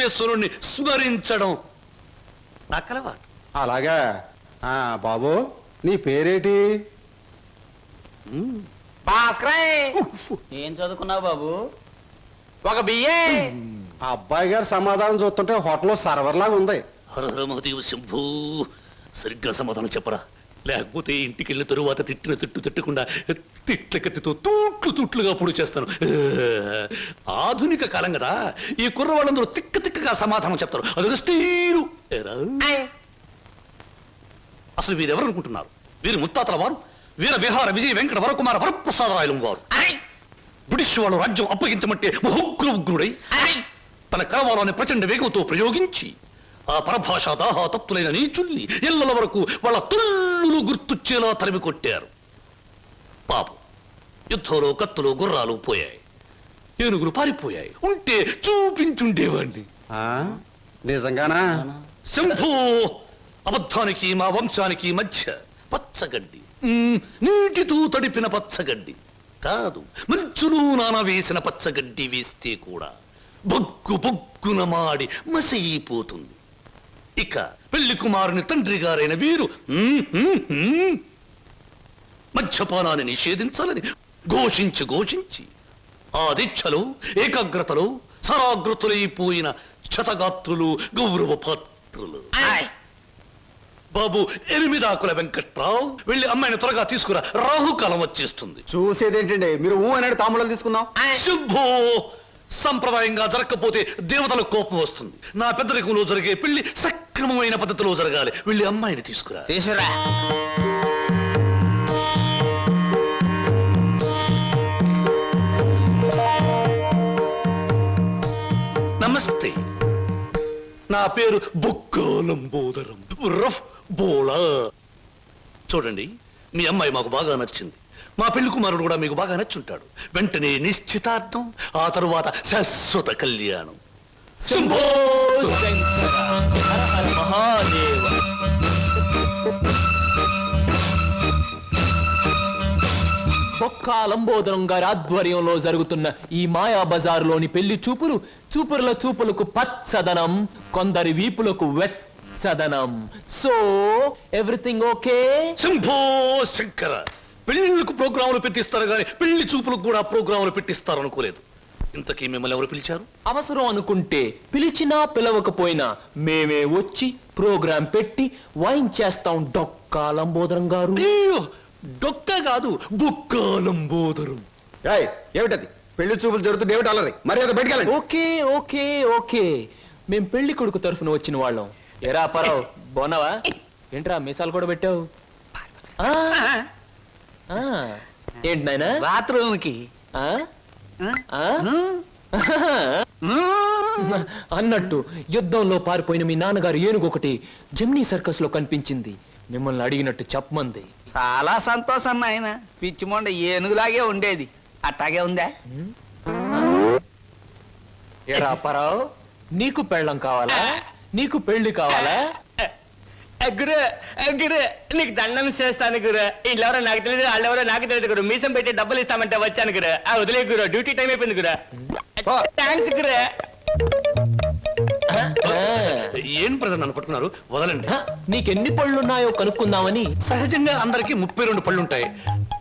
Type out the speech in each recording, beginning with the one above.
సర్వేశ్వరుణ్ణి స్మరించడం. నా కలవాటు అలాగా. ఆ బాబు నీ పేరేటి? ఏం చదువుకున్నావు బాబు? ఒక బిఏ ఆ అబ్బాయి గారి సమాధానం చూస్తుంటే హోటల్లో సర్వర్ లాగా ఉంది. హర హర మహదేవ శంభూ. సరిగ్గా సమాధానం చెప్పరా. లేకపోతే ఇంటికి వెళ్ళిన తరువాత తిట్టిన తిట్టు తిట్టకుండా తిట్ల కత్తితో తూట్లు తూట్లుగా పొడి చేస్తాను. ఆధునిక కాలం కదా ఈ కుర్రవాళ్ళందరూ తిక్క తిక్కగా సమాధానం చెప్తారు. అదొక స్టీరు? అసలు వీరెవరు అనుకుంటున్నారు వీరు ముత్తాతల వారు వీర విహార విజయ వెంకట వరకుమార వరప్రసాదరాయలు వారు. బ్రిటిష్ వాళ్ళు రాజ్యం అప్పగించమంటే ఉగ్ర ఉగ్రుడై తన కరవాలని ప్రచండ వేగంతో ప్రయోగించి ఆ పరభాష దాహా తప్తులైన నీచుల్ని ఇళ్ళల వరకు వాళ్ళ తుల్లులు గుర్తుచ్చేలా తరిమి కొట్టారు. పాపం యుద్ధంలో కత్తులు గుర్రాలు పోయాయి. ఏనుగులు పారిపోయాయి. ఉంటే చూపించుండేవాణ్ణి. ఆ నిజంగానా? శంభో అబద్ధానికి మా వంశానికి మధ్య పచ్చగడ్డి. నీటితో తడిపిన పచ్చగడ్డి. కాదు మంచులు నాన వేసిన పచ్చగడ్డి వేస్తే కూడా బొగ్గు బొగ్గున మాడి మసైపోతుంది ఇక పెళ్ళి కుమారుని తండ్రి గారైన వీరు మద్యపానాన్ని నిషేధించాలని ఘోషించి ఘోషించి ఆ దీక్షలో ఏకాగ్రతలో సరాగ్రతులైపోయిన క్షతగాత్రులు గౌరవ పాత్రులు బాబు ఎనిమిదాకుల వెంకట్రావు వెళ్ళి అమ్మాయిని త్వరగా తీసుకురా. రాహుకాలం వచ్చేస్తుంది. చూసేదేంటండి? మీరు ఊ అనేది తాములు తీసుకుందాం. శుభో సంప్రదాయంగా జరగకపోతే దేవతలకు కోపం వస్తుంది. నా పెద్దరికంలో జరిగే పెళ్ళి సక్రమమైన పద్ధతిలో జరగాలి. వెళ్ళి అమ్మాయిని తీసుకురా. తీసురా నమస్తే. నా పేరు బుక్కోలంబోదరం రఫ్ బోలా చూడండి మీ అమ్మాయి మాకు బాగా నచ్చింది. మా పెళ్ళి కుమారుడు కూడా మీకు బాగా నచ్చుంటాడు. వెంటనే నిశ్చితార్థం ఆ తరువాత శాశ్వత కళ్యాణం. శంభో శంకర హర హర మహాదేవ. లంబోదరం గారి ఆధ్వర్యంలో జరుగుతున్న ఈ మాయా బజారులోని పెళ్ళి చూపులు చూపుల చూపులకు పచ్చదనం కొందరి వీపులకు వెచ్చదనం. So everything okay? Shambho Shankara. పెళ్ళిళ్ళకు ప్రోగ్రాములు పెట్టిస్తారు కానీ పెళ్ళి చూపులకు కూడా ప్రోగ్రాములు పెట్టిస్తారు అనుకోలేదు ఇంతకీ మిమ్మల్ని ఎవరు పిలిచారు? అవసరం అనుకుంటే పిలిచినా పిలవకపోయినా మేమే వచ్చి ప్రోగ్రాం పెట్టి వాయించేస్తాం డొక్కా లంబోదరం గారు. అయ్యో, డొక్క కాదు బుక్కాలంబోదరం ఏయ్ ఏమిటది? పెళ్ళి చూపులు జరుగుతుంది ఏమిటి అల్లరి? మర్యాద బయటకెళ్ళండి ఓకే ఓకే ఓకే. మేం పెళ్ళి కొడుకు తరఫున వచ్చిన వాళ్ళం. ఎరా పరావు బోనవా ఏంట్రా మీసాలు కూడా పెట్టావు? ఆ, ఏంటి నాయనా? బాత్రూమ్కి? అన్నట్టు యుద్ధంలో పారిపోయిన మీ నాన్నగారు ఏనుగు ఒకటి జమ్నీ సర్కస్లో కనిపించింది. మిమ్మల్ని అడిగినట్టు చెప్పమంది. చాలా సంతోషం నాయన. పిచ్చి మొండ ఏనుగులాగే ఉండేది. అట్టాగే ఉందా? ఎరా పరావు నీకు పెళ్ళం కావాలా? నీకు పెళ్ళి కావాలా? గురు గురు నీకు దండం చేస్తాను గురు. వీళ్ళెవరో నాకు తెలియదు వాళ్ళెవరో నాకు తెలియదు గురు. మీసం పెట్టి డబ్బులు ఇస్తామంటే వచ్చాను గురు. ఆ వదిలే గురు. డ్యూటీ టైం అయిపోయింది గురు. థ్యాంక్స్ గురు. ఏం ప్రజలు నన్ను పట్టుకున్నారు? వదలండి. నీకెన్ని పళ్ళున్నాయో కనుక్కుందామని. సహజంగా అందరికీ ముప్పై రెండు పళ్ళు ఉంటాయి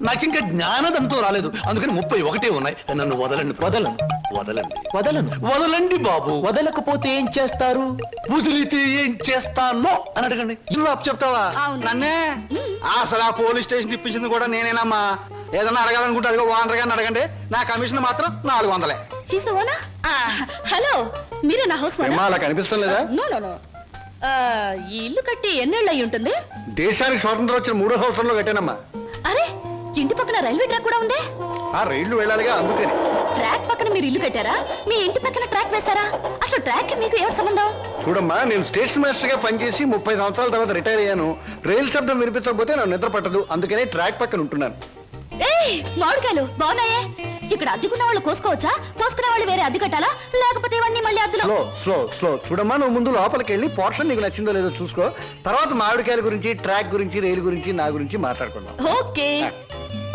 నాకింకా జ్ఞానదంతో రాలేదు. అందుకని ముప్పై ఒకటే ఉన్నాయి. నన్ను వదలండి వదలను. వదలండి. వదలను. వదలండి బాబు. వదలకపోతే ఏం చేస్తారు? వదిలితే ఏం చేస్తానో అని అడగండి. చెప్తావా? నన్నే? అసలు ఆ పోలీస్ స్టేషన్ ఇప్పించింది కూడా నేనేనమ్మా. ఏదన్నా అడగాలనుకుంటే అదిగో ఓనర్ గారిని అడగండి. నా కమిషన్ మాత్రం నాలుగు వందలే? హలో మీరే నా హౌస్ ఏమ్మా, అలా కనిపిస్తాం లేదా? నో నో నో ఈ ఇల్లు కట్టి ఎన్నేళ్ళు అయి ఉంటుంది? దేశానికి స్వాతంత్రం వచ్చిన మూడో సంవత్సరంలో కట్టానమ్మా. అరే ఇంటి పక్కన రైల్వే ట్రాక్ కూడా ఉందే? ఆ రైళ్ళు వెళ్ళాలిగా అందుకని. ట్రాక్ పక్కన మీరు ఇల్లు కట్టారా? మీ ఇంటి పక్కన ట్రాక్ వేశారా? అసలు ట్రాక్ మీకు ఏమిటి సంబంధం? చూడమ్మా నేను స్టేషన్ మాస్టర్గా పనిచేసి ముప్పై సంవత్సరాల తర్వాత రిటైర్ అయ్యాను. రైలు శబ్దం వినిపించకపోతే నన్ను నిద్ర పట్టదు. అందుకనే ట్రాక్ పక్కన ఉంటున్నాను. మామిడికాయలు బాగున్నాయే? ఇక్కడ అద్దెకున్న వాళ్ళు కోసుకోవచ్చా? కోసుకునే వాళ్ళు వేరే అద్దె కట్టాలా? లేకపోతే ఇవన్నీ మళ్ళీ అద్దెలో స్లో స్లో స్లో చూడమ్మా నువ్వు ముందు లోపలికి వెళ్ళి పోర్షన్ నీకు నచ్చిందో లేదో చూసుకో. తర్వాత మామిడికాయల గురించి ట్రాక్ గురించి రైలు గురించి నా గురించి మాట్లాడుకుందాం. Okay.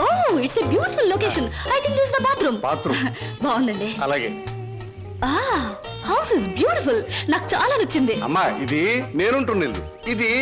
Oh it's a beautiful location I think this the bathroom Bathroom. బాగుందండి. అలాగే. ఆ హౌస్ ఇస్ బ్యూటిఫుల్ నాకు చాలా నచ్చింది. అమ్మా ఇది నేనుంటున్న ఇల్లు. ఇది